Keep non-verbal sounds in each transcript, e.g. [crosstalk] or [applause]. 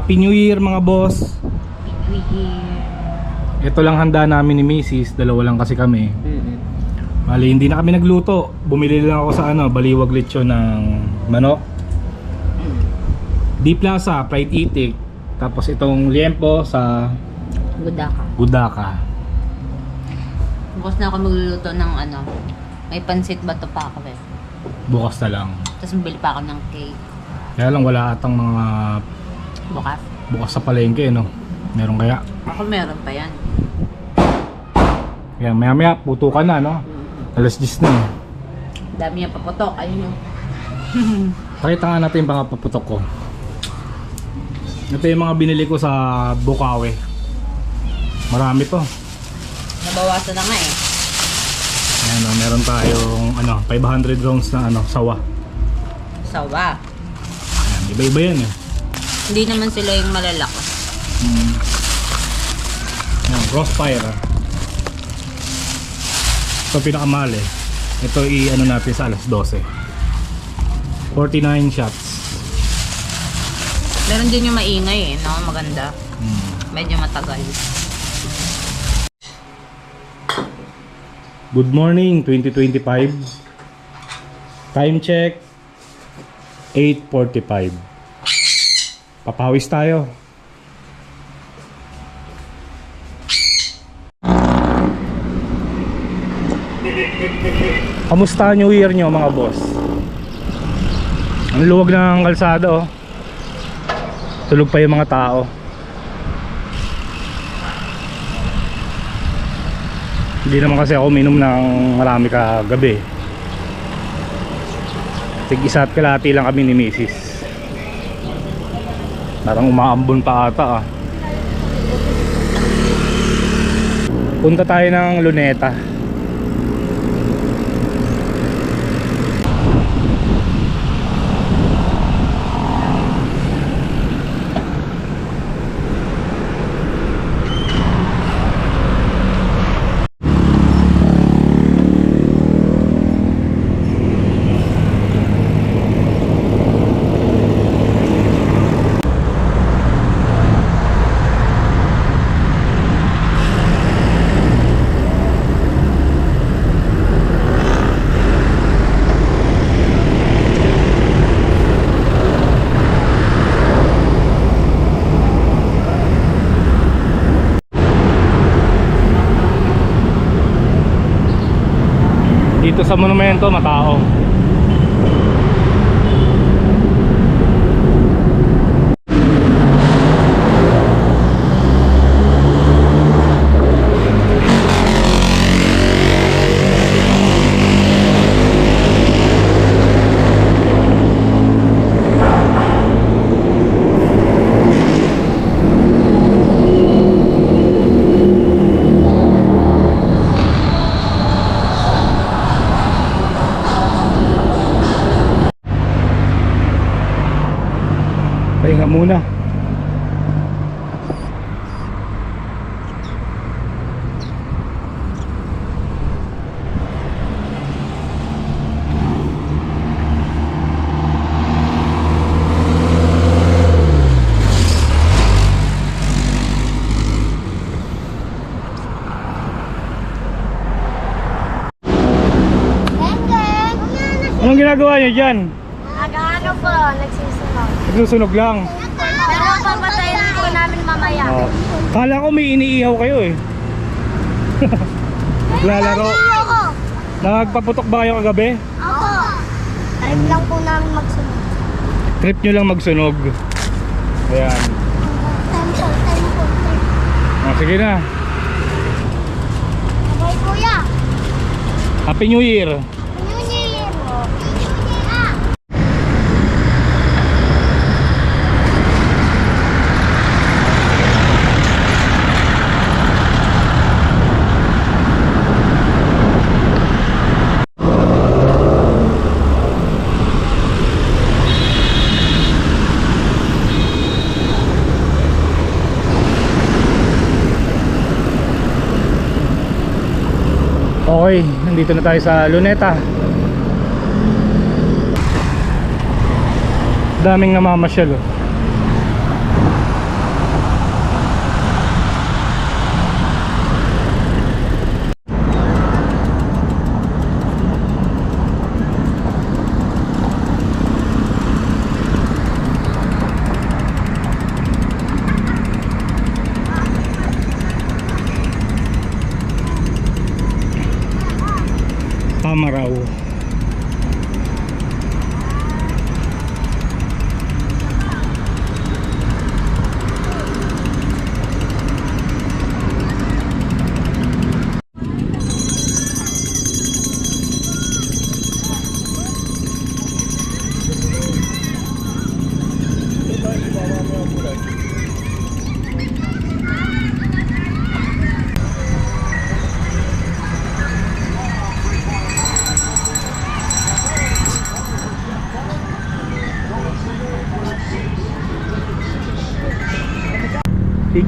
Happy New Year mga boss. Ito lang handa namin ni Macy's, dalawa lang kasi kami. Bali, hindi na kami nagluto. Bumili lang ako sa ano, baliwag lechon ng manok. Di Plaza, fried itik. Tapos itong liempo sa Guda ka. Budaka. Bukas na ako magluluto ng ano. May pansit bato pa ako eh. Bukas na lang. Tapos mabili pa ako ng cake. Kaya lang wala atang mga Bukas. bukas sa palengke, no? Meron kaya? Ako meron pa yan. Kaya maya maya, putukan na, no? Alas 10 na eh. Dami yung paputok. Ayun yung... [laughs] Pakita nga natin yung mga paputok ko. Ito yung mga binili ko sa Bukawi. Marami to. Nabawasan na nga eh. Ayan o, meron tayong ano, 500 rounds na ano, sawa. Sawa. Ayan, iba-iba yan eh. Hindi naman sila yung malalaki. Mm. Ayan, crossfire ah. Ito pinakamahal eh. Ito i-ano natin sa alas 12. 49 shots. Meron din yung maingay eh, no? Maganda. Mm. Medyo matagal. Good morning, 2025. Time check, 8.45. Papawis tayo. Kamusta New Year nyo mga boss? Ang luwag ng kalsada oh. Tulog pa yung mga tao. Hindi naman kasi ako minom ng marami kagabi. Tig isa at kalati lang kami ni Mrs. Parang umaambon pa ata ah. Punta tayo ng Luneta. Dito sa monumento matao. Ginagawa niyo dyan? Nag-ano po, nagsusunod. Nagsusunog lang. Pero papatayin po namin mamaya. Oh. Kala ko may iniihaw kayo eh. [laughs] Lalaro. Ako. Nagpaputok ba kayo kagabi? Ako. Trip lang po namin magsunod. Trip nyo lang magsunog. Ayan. Time po, time po, time. Oh, sige na. Okay, kuya. Happy. New Year. New Year ah. Okay, nandito na tayo sa Luneta. Daming namamasyal oh. Tamaraw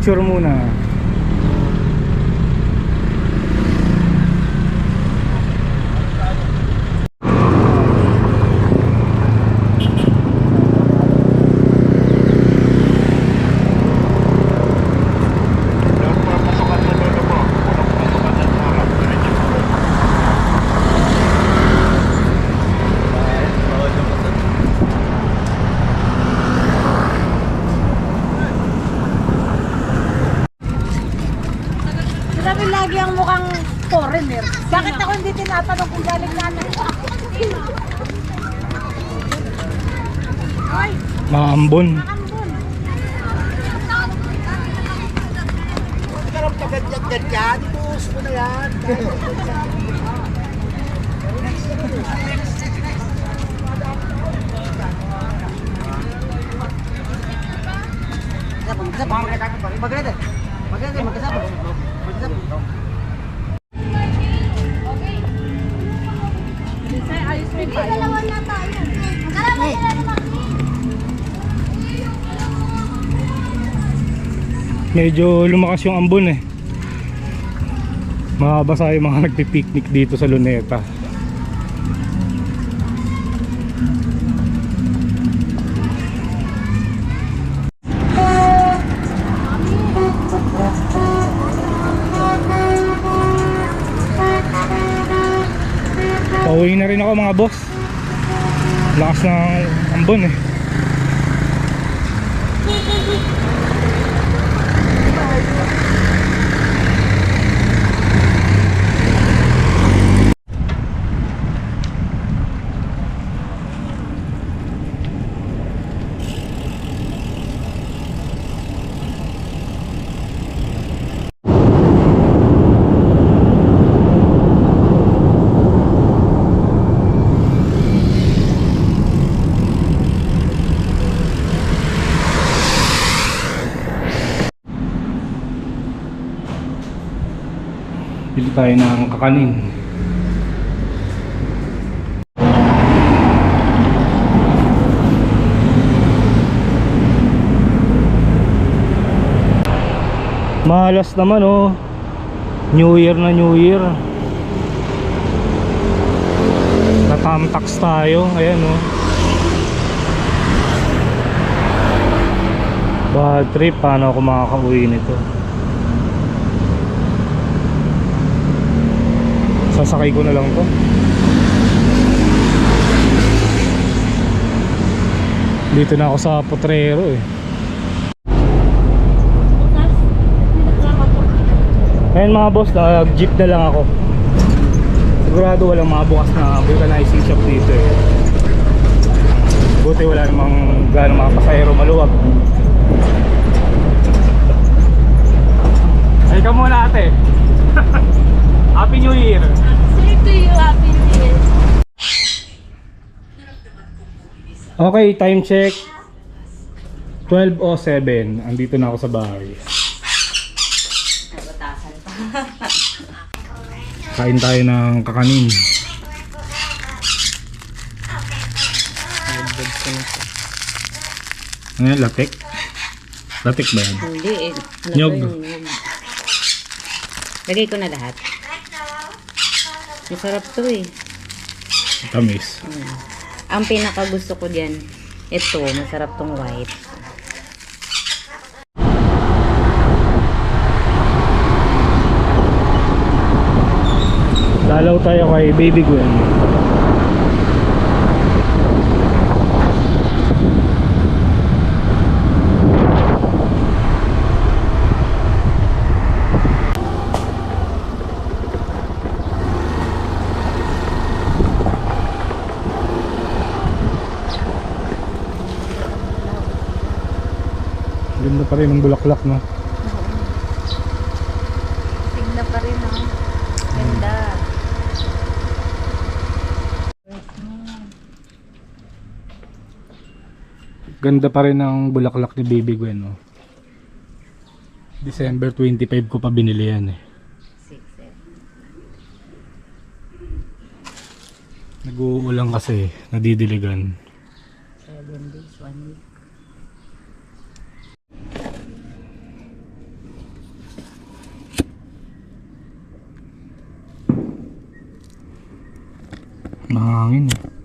Picture muna. Foreigner. Bakit ako hindi tinatanong kung galing natin? Ay, Mga ambon. Karap kagad yan, ibuhos mo na yan. Maganda. Maganda, magkasama. Magkasama. Dalawa na tayo. Dalawa na naman. Medyo lumakas yung ambon eh. Makabasa yung mga nagpipiknik dito sa Luneta. Pauwi na rin ako mga boss. Lakas ng ambon eh. Bili tayo ng kakanin. Malas naman oh. New Year na New Year. Natamtax tayo. Ayan oh. Bad trip. Paano ako makakauwi nito? Sasakay ko na lang to. Dito na ako sa Potrero eh. Ngayon mga boss, nag-jeep na lang ako. Sigurado walang mga bukas na vulcanizing shop dito eh. Buti wala namang gano'ng mga pasahero maluwag. Ay ka muna ate. [laughs] Happy New Year! Same to you, Happy New Year. Okay, time check. 12.07. Andito na ako sa bahay. Nabatasan pa. Kain tayo ng kakanin. Ano yan? Latek? Latek ba yan? Hindi eh. Ano Nyog. Lagay ko na lahat. Masarap to eh. Tamis. Mm. Ang pinaka gusto ko diyan, ito, masarap tong white. Dalaw tayo kay Baby Gwen. Ganda pa rin ng bulaklak, no? Tignan pa rin, no? Ganda. Ganda pa rin ng bulaklak ni Baby Gwen, no? December 25 ko pa binili yan, eh. Six. Nag-uulang kasi, nadidiligan. Seven days, one week. Mahangin, eh.